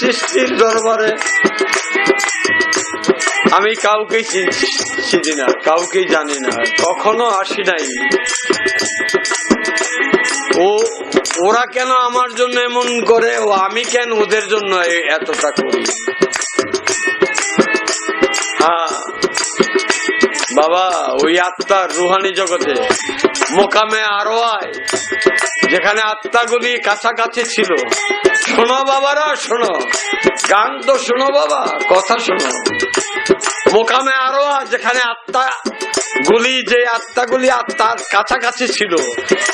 সৃষ্টির দরবারে আমি কাউকে চিনি না কাউকে জানি না, কখনো আসি নাই। ও, ওরা কেন আমার জন্য এমন করে, ও আমি কেন ওদের জন্য এতটা করি? হ্যাঁ। বাবা, ওই আত্মার রুহানি জগতে, মোকামে আরও আয় যেখানে আত্মাগুলি কাছাকাছি ছিল। শোনো বাবারা, শোনো। গান তো শোনো বাবা, কথা শোনো। মোকামে আরও যেখানে আত্মা গুলি যে আত্মাগুলি আত্মার কাছাকাছি ছিল,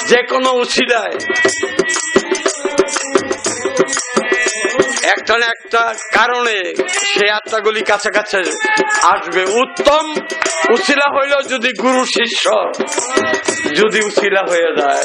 যে কোনো উচিলায় একটা না একটা কারণে সে আত্মাগুলি কাছাকাছি আসবে। উত্তম উশিলা হইল যদি গুরু শিষ্য, যদি উশিলা হয়ে যায়।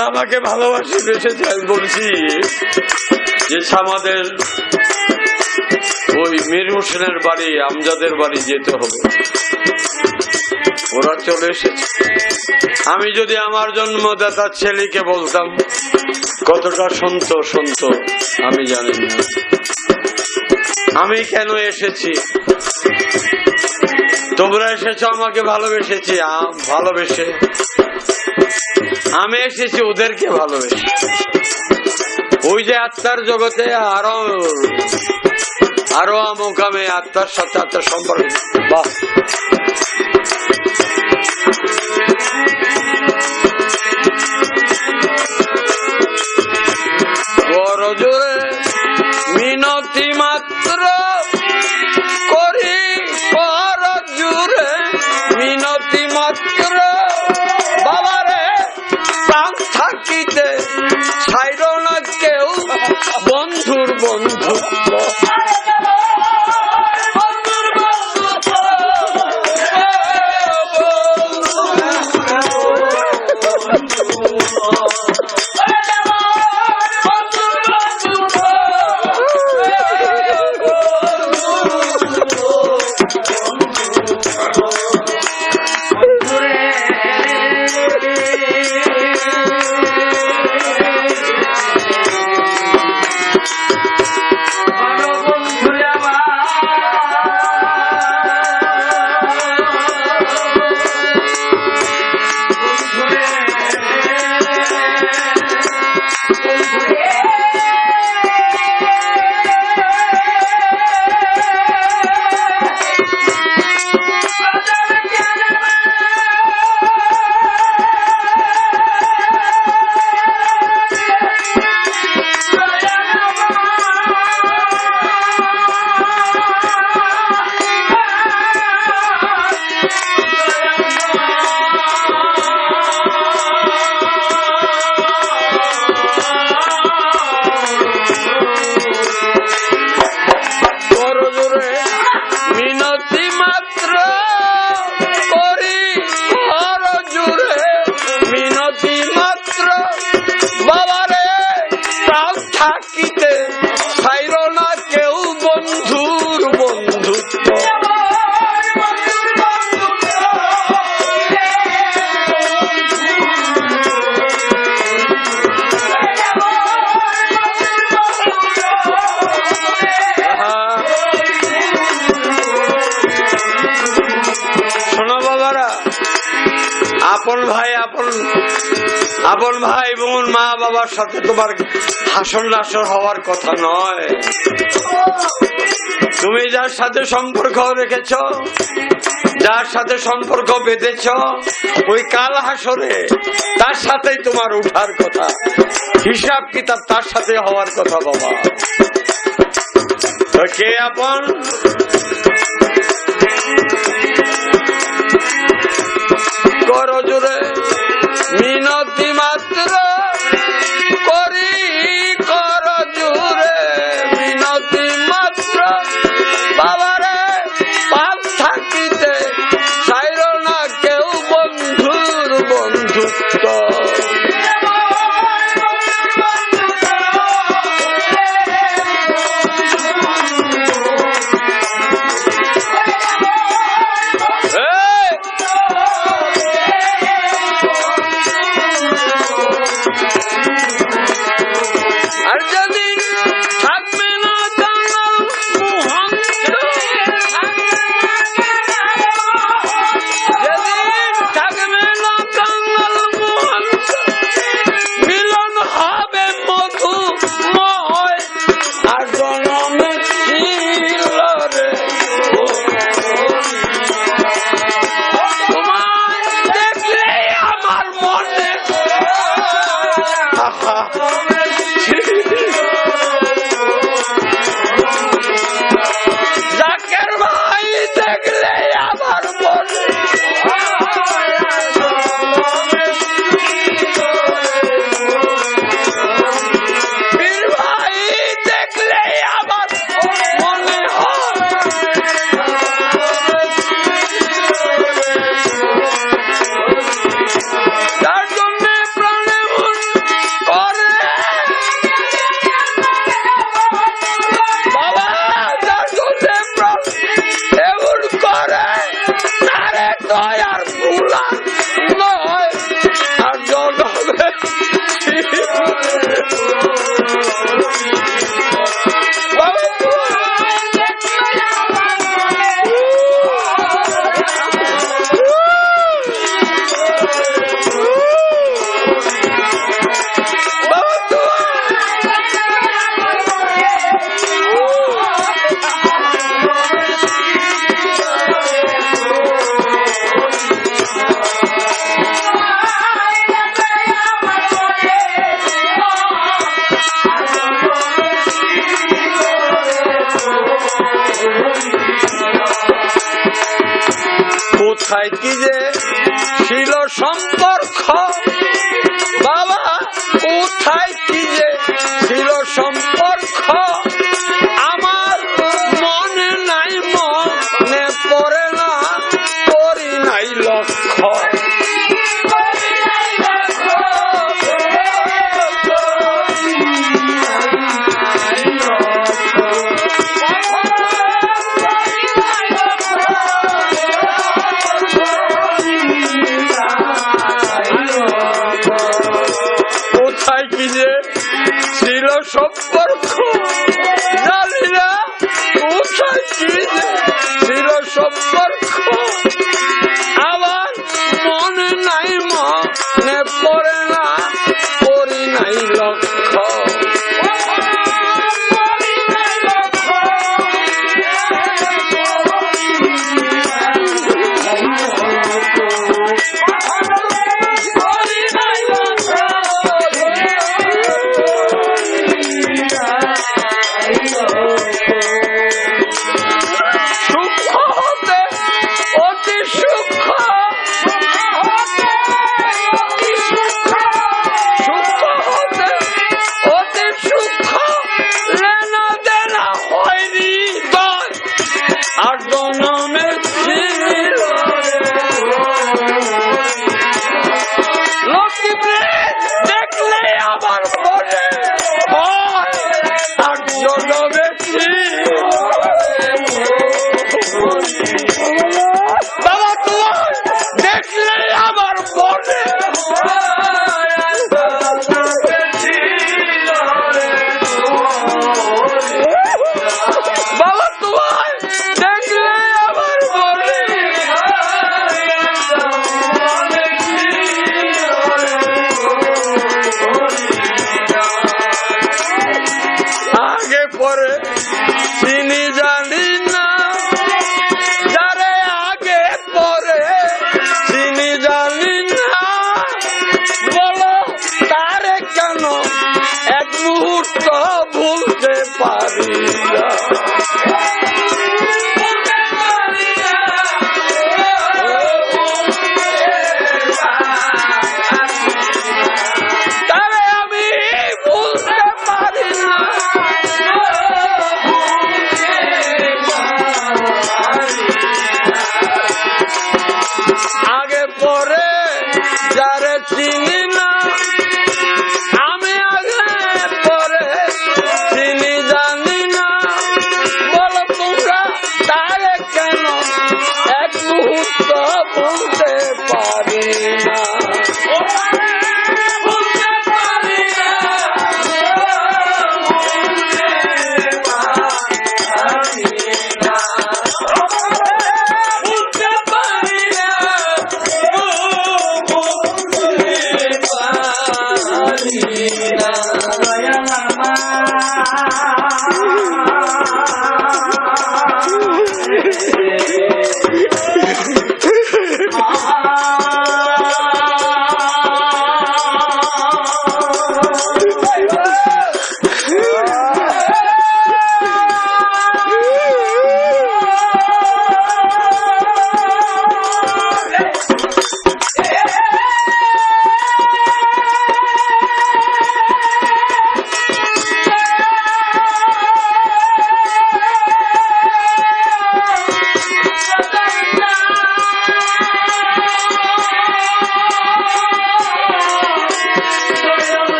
যারা আমাকে ভালোবাসি বেসেছে আমি বলছি যে আমাদের ওই মীর হোসেনের বাড়ি, আমজাদের বাড়ি যেতে হবে। ওরা চলে এসেছে। আমি যদি আমার জন্মদাতার ছেলেকে বলতাম, কতটা সন্ত সন্ত, আমি জানি না। আমি কেন এসেছি? তোমরা এসেছ আমাকে ভালোবেসেছি ভালোবেসে। আমি এসেছি ওদেরকে ভালোবেসে। ওই যে আত্মার জগতে আরও আরও আমি আত্মার সাথে আত্মার সম্পর্ক। বাহ। সাথে তোমার হাসন নাসর হওয়ার কথা নয়। তুমি যার সাথে সম্পর্ক রেখেছ, যার সাথে সম্পর্ক বেঁধেছ, ওই কাল হাসরে তার সাথেই তোমার উঠার কথা। হিসাব কিতাব তার সাথে হওয়ার কথা বাবা। কে আপন? जली